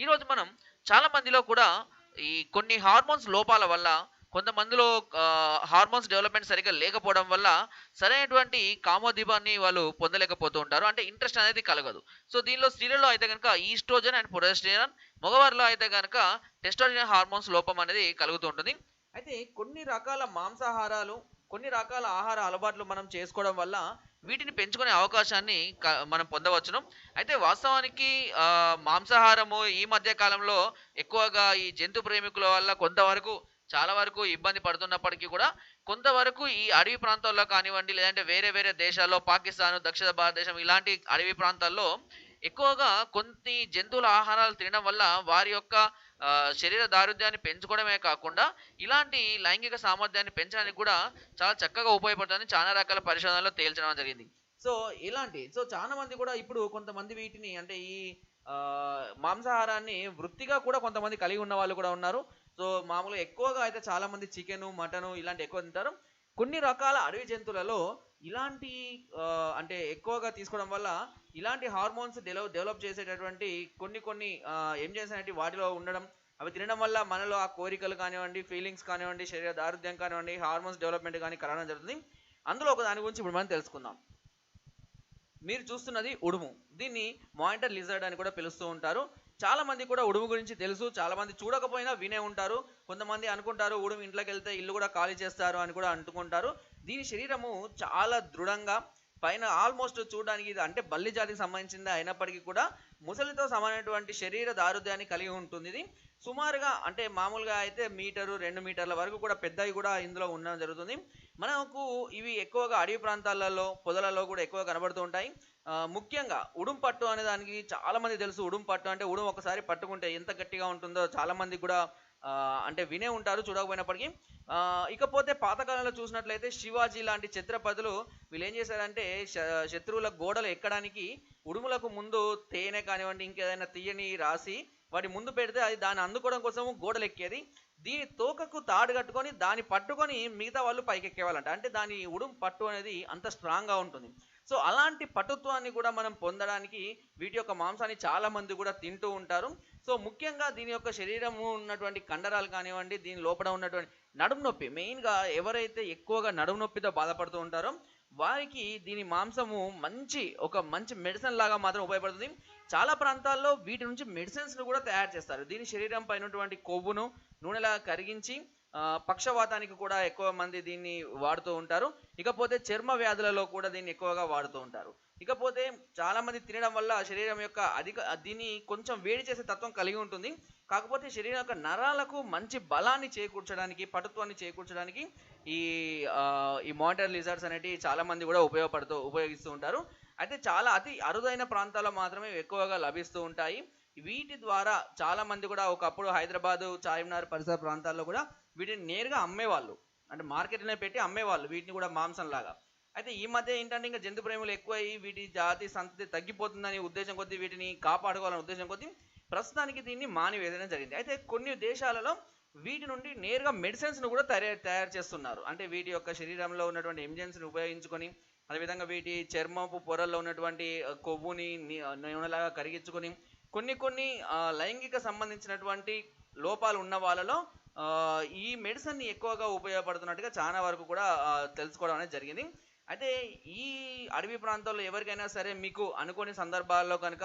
ఈరోజు మనం చాలా మందిలో కూడా ఈ కొన్ని హార్మోన్స్ లోపాల వల్ల కొంతమందిలో హార్మోన్స్ డెవలప్మెంట్ సరిగ్గా లేకపోవడం వల్ల సరైనటువంటి కామోదీపాన్ని వాళ్ళు పొందలేకపోతూ ఉంటారు. అంటే ఇంట్రెస్ట్ అనేది కలగదు. సో దీనిలో స్త్రీలలో అయితే కనుక ఈస్ట్రోజన్ అండ్ ప్రొజెస్టెరాన్ మగవారిలో అయితే కనుక టెస్టోజన్ హార్మోన్స్ లోపం అనేది కలుగుతూ ఉంటుంది. అయితే కొన్ని రకాల మాంసాహారాలు కొన్ని రకాల ఆహార అలవాట్లు మనం చేసుకోవడం వల్ల వీటిని పెంచుకునే అవకాశాన్ని మనం పొందవచ్చును. అయితే వాస్తవానికి మాంసాహారము ఈ మధ్య కాలంలో ఎక్కువగా ఈ జంతు ప్రేమికుల వల్ల కొంతవరకు చాలా వరకు ఇబ్బంది పడుతున్నప్పటికీ కూడా కొంతవరకు ఈ అడవి ప్రాంతాల్లో కానివ్వండి లేదంటే వేరే వేరే దేశాల్లో పాకిస్తాన్ దక్షిణ భారతదేశం ఇలాంటి అడవి ప్రాంతాల్లో ఎక్కువగా కొన్ని జంతువుల ఆహారాలు తినడం వల్ల వారి యొక్క శరీర దారుఢ్యాన్ని పెంచుకోవడమే కాకుండా ఇలాంటి లైంగిక సామర్థ్యాన్ని పెంచడానికి కూడా చాలా చక్కగా ఉపయోగపడుతుందని చాలా రకాల పరిశోధనలో తేల్చడం జరిగింది. సో ఇలాంటి సో చాలా మంది కూడా ఇప్పుడు కొంతమంది వీటిని అంటే ఈ మాంసాహారాన్ని వృత్తిగా కూడా కొంతమంది కలిగి ఉన్న వాళ్ళు కూడా ఉన్నారు. సో మామూలుగా ఎక్కువగా అయితే చాలా మంది చికెన్ మటన్ ఇలాంటి ఎక్కువ తింటారు. కొన్ని రకాల అడవి జంతువులలో ఇలాంటి అంటే ఎక్కువగా తీసుకోవడం వల్ల ఇలాంటి హార్మోన్స్ డెవలప్ డెవలప్ చేసేటటువంటి కొన్ని కొన్ని ఏం చేసినట్టు వాటిలో ఉండడం. అవి తినడం వల్ల మనలో ఆ కోరికలు కానివ్వండి ఫీలింగ్స్ కానివ్వండి శరీర దారుఢ్యం కానివ్వండి హార్మోన్స్ డెవలప్మెంట్ కానీ కలగడం జరుగుతుంది. అందులో ఒక దాని గురించి ఇప్పుడు మనం తెలుసుకుందాం. మీరు చూస్తున్నది ఉడుము. దీన్ని మానిటర్ లిజర్డ్ అని కూడా పిలుస్తూ ఉంటారు. చాలా మంది కూడా ఉడుము గురించి తెలుసు చాలా మంది చూడకపోయినా వినే ఉంటారు. కొంతమంది అనుకుంటారు ఉడుము ఇంట్లోకి వెళ్తే ఇల్లు కూడా ఖాళీ చేస్తారు అని కూడా అంటుకుంటారు. దీని శరీరము చాలా దృఢంగా పైన ఆల్మోస్ట్ చూడడానికి ఇది అంటే బల్లి జాతికి సంబంధించింది అయినప్పటికీ కూడా ముసలితో సమానమైనటువంటి శరీర దారుద్యాన్ని కలిగి ఉంటుంది. ఇది సుమారుగా అంటే మామూలుగా అయితే మీటరు రెండు మీటర్ల వరకు కూడా పెద్దవి కూడా ఇందులో ఉండడం జరుగుతుంది. మనకు ఇవి ఎక్కువగా అడవి ప్రాంతాలలో పొదలలో కూడా ఎక్కువ కనబడుతూ ఉంటాయి. ముఖ్యంగా ఉడుం పట్టు అనే దానికి చాలా మంది తెలుసు. ఉడుం పట్టు అంటే ఉడుం ఒకసారి పట్టుకుంటే ఎంత గట్టిగా ఉంటుందో చాలా మంది కూడా అంటే వినే ఉంటారు చూడకపోయినప్పటికీ. ఇకపోతే పాతకాలంలో చూసినట్లయితే శివాజీ లాంటి ఛత్రపతులు వీళ్ళు ఏం చేశారంటే శ- శత్రువుల గోడలు ఎక్కడానికి ఉడుములకు ముందు తేనె కానివ్వండి ఇంకేదైనా తీయని రాసి వాటి ముందు పెడితే అది దాన్ని అందుకోవడం కోసం గోడలు ఎక్కేది దీని తోకకు తాడు కట్టుకొని దాన్ని పట్టుకొని మిగతా వాళ్ళు పైకి ఎక్కేవాళ్ళంట అంటే దాని ఉడుం పట్టు అనేది అంత స్ట్రాంగ్గా ఉంటుంది. సో అలాంటి పటుత్వాన్ని కూడా మనం పొందడానికి వీటి యొక్క మాంసాన్ని చాలా మంది కూడా తింటూ ఉంటారు. సో ముఖ్యంగా దీని యొక్క శరీరము ఉన్నటువంటి కండరాలు కానివ్వండి దీని లోపల ఉన్నటువంటి నడుము నొప్పి. మెయిన్గా ఎవరైతే ఎక్కువగా నడుము నొప్పితో బాధపడుతూ ఉంటారో వారికి దీని మాంసము మంచి ఒక మంచి మెడిసిన్ లాగా మాత్రం ఉపయోగపడుతుంది. చాలా ప్రాంతాల్లో వీటి నుంచి మెడిసిన్స్ను కూడా తయారు చేస్తారు. దీని శరీరం పైనటువంటి కొవ్వును నూనెలా కరిగించి పక్షవాతానికి కూడా ఎక్కువ మంది దీన్ని వాడుతూ ఉంటారు. ఇకపోతే చర్మ వ్యాధులలో కూడా దీన్ని ఎక్కువగా వాడుతూ ఉంటారు. ఇకపోతే చాలా మంది తినడం వల్ల శరీరం యొక్క అధిక దీన్ని కొంచెం వేడి చేసే తత్వం కలిగి ఉంటుంది. కాకపోతే శరీరం యొక్క నరాలకు మంచి బలాన్ని చేకూర్చడానికి పటుత్వాన్ని చేకూర్చడానికి ఈ ఈ మానిటర్ లిజర్స్ అనేటివి చాలా మంది కూడా ఉపయోగపడుతూ ఉపయోగిస్తూ ఉంటారు. అయితే చాలా అతి అరుదైన ప్రాంతాల్లో మాత్రమే ఎక్కువగా లభిస్తూ ఉంటాయి. వీటి ద్వారా చాలా మంది కూడా ఒకప్పుడు హైదరాబాదు చార్మినార్ పరిసర ప్రాంతాల్లో కూడా వీటిని నేరుగా అమ్మేవాళ్ళు. అంటే మార్కెట్లోనే పెట్టి అమ్మేవాళ్ళు. వీటిని కూడా మాంసం లాగా అయితే ఈ మధ్య ఏంటంటే ఇంకా జంతు ప్రేములు ఎక్కువయ్యి వీటి జాతి సంతతి తగ్గిపోతుందని ఉద్దేశం కొద్దీ వీటిని కాపాడుకోవాలనే ఉద్దేశం కొద్దీ ప్రస్తుతానికి దీన్ని మానివేయడం జరిగింది. అయితే కొన్ని దేశాలలో వీటి నుండి నేరుగా మెడిసిన్స్ను కూడా తయారు తయారు చేస్తున్నారు. అంటే వీటి యొక్క శరీరంలో ఉన్నటువంటి ఎంజన్స్ని ఉపయోగించుకొని అదేవిధంగా వీటి చర్మపు పొరల్లో ఉన్నటువంటి కొవ్వుని నూనెలాగా కరిగించుకొని కొన్ని కొన్ని లైంగిక సంబంధించినటువంటి లోపాలు ఉన్న వాళ్ళలో ఈ మెడిసిన్ ఎక్కువగా ఉపయోగపడుతున్నట్టుగా చాలా వరకు కూడా తెలుసుకోవడం అనేది జరిగింది. అయితే ఈ అడవి ప్రాంతాల్లో ఎవరికైనా సరే మీకు అనుకోని సందర్భాల్లో కనుక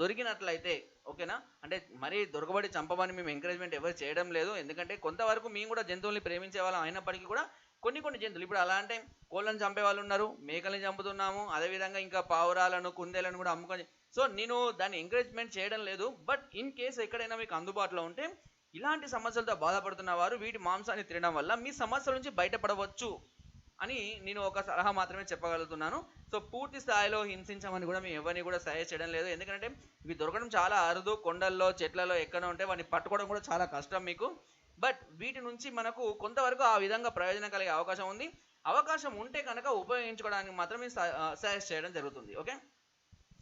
దొరికినట్లయితే ఓకేనా? అంటే మరీ దొరకబడి చంపమని మేము ఎంకరేజ్మెంట్ ఎవరు చేయడం లేదు. ఎందుకంటే కొంతవరకు మేము కూడా జంతువుల్ని ప్రేమించే వాళ్ళం అయినప్పటికీ కూడా కొన్ని కొన్ని జంతువులు. ఇప్పుడు అలా అంటే కోళ్ళని చంపే వాళ్ళు ఉన్నారు మేకల్ని చంపుతున్నాము అదేవిధంగా ఇంకా పావురాలను కుందేలను కూడా అమ్ముకొని సో నేను దాన్ని ఎంకరేజ్మెంట్ చేయడం లేదు. బట్ ఇన్ కేసు ఎక్కడైనా మీకు అందుబాటులో ఉంటే ఇలాంటి సమస్యలతో బాధపడుతున్న వారు వీటి మాంసాన్ని తినడం వల్ల మీ సమస్యల నుంచి బయటపడవచ్చు. అని నేను ఒక సలహా మాత్రమే చెప్పగలుగుతున్నాను. సో పూర్తి స్థాయిలో హింసించమని కూడా మేము ఎవరిని కూడా సహాయ చేయడం లేదు. ఎందుకంటే ఇవి దొరకడం చాలా అరుదు. కొండల్లో చెట్లలో ఎక్కడ ఉంటే వాటిని పట్టుకోవడం కూడా చాలా కష్టం మీకు. బట్ వీటి నుంచి మనకు కొంతవరకు ఆ విధంగా ప్రయోజనం కలిగే అవకాశం ఉంది. అవకాశం ఉంటే కనుక ఉపయోగించుకోవడానికి మాత్రమే సజెస్ట్ చేయడం జరుగుతుంది. ఓకే?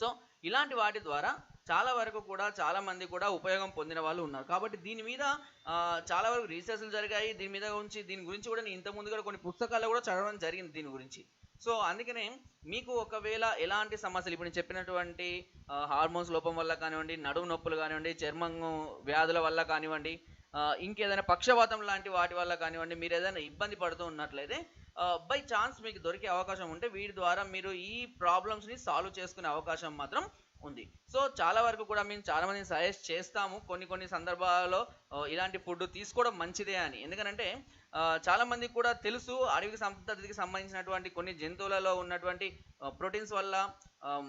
సో ఇలాంటి వాటి ద్వారా చాలా వరకు కూడా చాలా మంది కూడా ఉపయోగం పొందిన వాళ్ళు ఉన్నారు. కాబట్టి దీని మీద చాలా వరకు రీసెర్చ్లు జరిగాయి. దీని మీద గురించి దీని గురించి కూడా నేను ఇంతకుముందు కూడా కొన్ని పుస్తకాలు కూడా చదవడం జరిగింది దీని గురించి. సో అందుకనే మీకు ఒకవేళ ఎలాంటి సమస్యలు ఇప్పుడు నేను చెప్పినటువంటి హార్మోన్స్ లోపం వల్ల కానివ్వండి నడుము నొప్పులు కానివ్వండి చర్మం వ్యాధుల వల్ల కానివ్వండి ఇంకేదైనా పక్షవాతం లాంటి వాటి వల్ల కానివ్వండి మీరు ఏదైనా ఇబ్బంది పడుతూ ఉన్నట్లయితే బై ఛాన్స్ మీకు దొరికే అవకాశం ఉంటే వీటి ద్వారా మీరు ఈ ప్రాబ్లమ్స్ని సాల్వ్ చేసుకునే అవకాశం మాత్రం ఉంది. చాలా వరకు కూడా మేము చాలా మందిని సజెస్ట్ చేస్తాము. కొన్ని కొన్ని సందర్భాలలో ఇలాంటి ఫుడ్ తీసుకోవడం మంచిదే అని. ఎందుకంటే చాలా మందికి కూడా తెలుసు అడవికి సంతతికి సంబంధించినటువంటి కొన్ని జంతువులలో ఉన్నటువంటి ప్రోటీన్స్ వల్ల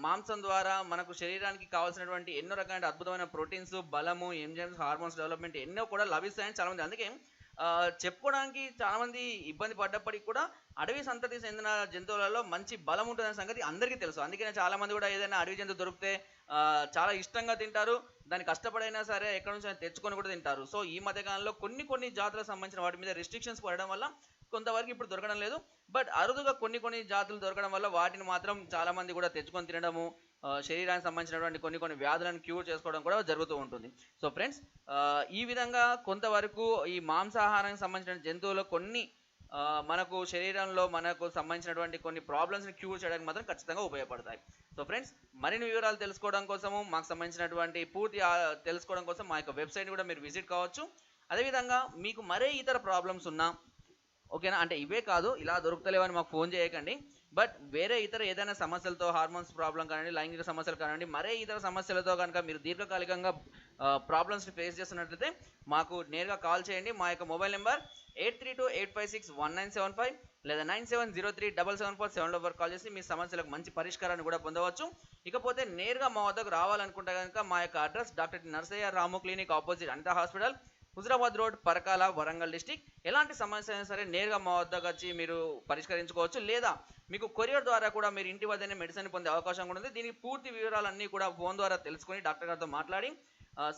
మాంసం ద్వారా మనకు శరీరానికి కావాల్సినటువంటి ఎన్నో రకాల అద్భుతమైన ప్రోటీన్స్ బలము ఎంజైమ్స్ హార్మోన్స్ డెవలప్మెంట్ ఎన్నో కూడా లభిస్తాయని చాలా మంది. అందుకే చెప్పుకోవడానికి చాలా మంది ఇబ్బంది పడ్డప్పటికి కూడా అడవి సంతతి చెందిన జంతువులలో మంచి బలం ఉంటుందనే సంగతి అందరికీ తెలుసు. అందుకనే చాలా మంది కూడా ఏదైనా అడవి జంతువు దొరికితే చాలా ఇష్టంగా తింటారు. దాన్ని కష్టపడైనా సరే ఎక్కడి నుంచి తెచ్చుకొని కూడా తింటారు. సో ఈ మధ్య కాలంలో కొన్ని కొన్ని జాతులకు సంబంధించిన వాటి మీద రెస్ట్రిక్షన్స్ పడడం వల్ల కొంతవరకు ఇప్పుడు దొరకడం లేదు. బట్ అరుదుగా కొన్ని కొన్ని జాతులు దొరకడం వల్ల వాటిని మాత్రం చాలా మంది కూడా తెచ్చుకొని తినడము శరీరానికి సంబంధించినటువంటి కొన్ని కొన్ని వ్యాధులను క్యూర్ చేసుకోవడం కూడా జరుగుతూ ఉంటుంది. సో ఫ్రెండ్స్ ఈ విధంగా కొంతవరకు ఈ మాంసాహారానికి సంబంధించిన జంతువులు కొన్ని మనకు శరీరంలో మనకు సంబంధించినటువంటి కొన్ని ప్రాబ్లమ్స్ని క్యూర్ చేయడానికి మాత్రం ఖచ్చితంగా ఉపయోగపడతాయి. సో ఫ్రెండ్స్ మరిన్ని వివరాలు తెలుసుకోవడం కోసము మాకు సంబంధించినటువంటి పూర్తి తెలుసుకోవడం కోసం మా యొక్క వెబ్సైట్ కూడా మీరు విజిట్ కావచ్చు. అదేవిధంగా మీకు మరే ఇతర ప్రాబ్లమ్స్ ఉన్నా ఓకేనా? అంటే ఇవే కాదు ఇలా దొరుకుతలేవని మాకు ఫోన్ చేయకండి. బట్ వేరే ఇతర ఏదైనా సమస్యలతో హార్మోన్స్ ప్రాబ్లం కానివ్వండి లైంగిక సమస్యలు కానివ్వండి మరే ఇతర సమస్యలతో కనుక మీరు దీర్ఘకాలికంగా ప్రాబ్లమ్స్ని ఫేస్ చేస్తున్నట్లయితే మాకు నేరుగా కాల్ చేయండి. మా యొక్క mobile number eight three two eight five six one nine seven five లేదా nine seven zero three double seven four seven వరకు కాల్ చేసి మీ సమస్యలకు మంచి పరిష్కారాన్ని కూడా పొందవచ్చు. ఇకపోతే నేరుగా మా వద్దకు రావాలనుకుంటే కనుక మా యొక్క address doctor Narsaiah Ramu clinic opposite Anitha hospital. Huzurabad road Parakala Warangal district. ఎలాంటి సమస్య అయినా సరే నేరుగా మా వద్దకు వచ్చి మీరు పరిష్కరించుకోవచ్చు. లేదా మీకు కొరియర్ ద్వారా కూడా మీరు ఇంటి వద్దనే మెడిసిన్ పొందే అవకాశం కూడా ఉంది. దీనికి పూర్తి వివరాలన్నీ కూడా ఫోన్ ద్వారా తెలుసుకొని డాక్టర్ గారితో మాట్లాడి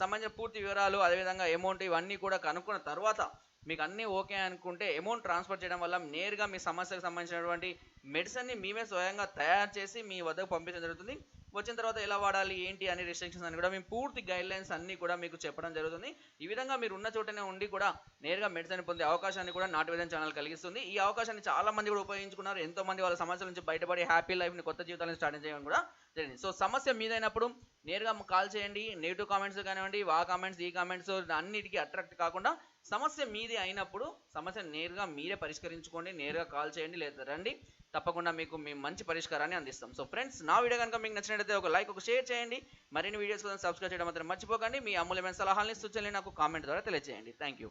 సంబంధించిన పూర్తి వివరాలు అదేవిధంగా అమౌంట్ ఇవన్నీ కూడా కనుక్కున్న తర్వాత మీకు అన్నీ ఓకే అనుకుంటే అమౌంట్ ట్రాన్స్ఫర్ చేయడం వల్ల నేరుగా మీ సమస్యకు సంబంధించినటువంటి మెడిసిన్ని మేమే స్వయంగా తయారు చేసి మీ వద్దకు పంపించడం జరుగుతుంది. వచ్చిన తర్వాత ఎలా వాడాలి ఏంటి అనే రిస్ట్రిక్షన్స్ అని కూడా మేము పూర్తి గైడ్లైన్స్ అన్నీ అన్ని కూడా మీకు చెప్పడం జరుగుతుంది. ఈ విధంగా మీరు ఉన్న చోటనే ఉండి కూడా నేరుగా మెడిసిన్ పొందే అవకాశాన్ని కూడా నాటు వేదన ఛానల్ కలిగిస్తుంది. ఈ అవకాశాన్ని చాలా మంది కూడా ఉపయోగించుకున్నారు. ఎంతో మంది వాళ్ళ సమస్యల నుంచి బయటపడి హ్యాపీ లైఫ్ని కొత్త జీవితాలను స్టార్ట్ చేయడం కూడా జరిగింది. సో సమస్య మీదైనప్పుడు నేరుగా కాల్ చేయండి. నెగిటివ్ కామెంట్స్ కానివ్వండి ఆ కామెంట్స్ ఈ కామెంట్స్ అన్నిటికీ అట్రాక్ట్ కాకుండా సమస్య మీది అయినప్పుడు సమస్య నేరుగా మీరే పరిష్కరించుకోండి. నేరుగా కాల్ చేయండి లేదా రండి. తప్పకుండా మీకు మేము మంచి పరిష్కారాన్ని అందిస్తాం. సో ఫ్రెండ్స్ నా వీడియో కనుక మీకు నచ్చినట్లయితే ఒక లైక్ ఒక షేర్ చేయండి. మరిన్ని వీడియోస్ కోసం సబ్స్క్రైబ్ చేయడం మాత్రం మర్చిపోకండి. మీ అమూల్యమైన సలహాలని సూచనలు నాకు కామెంట్ ద్వారా తెలియజేయండి. Thank you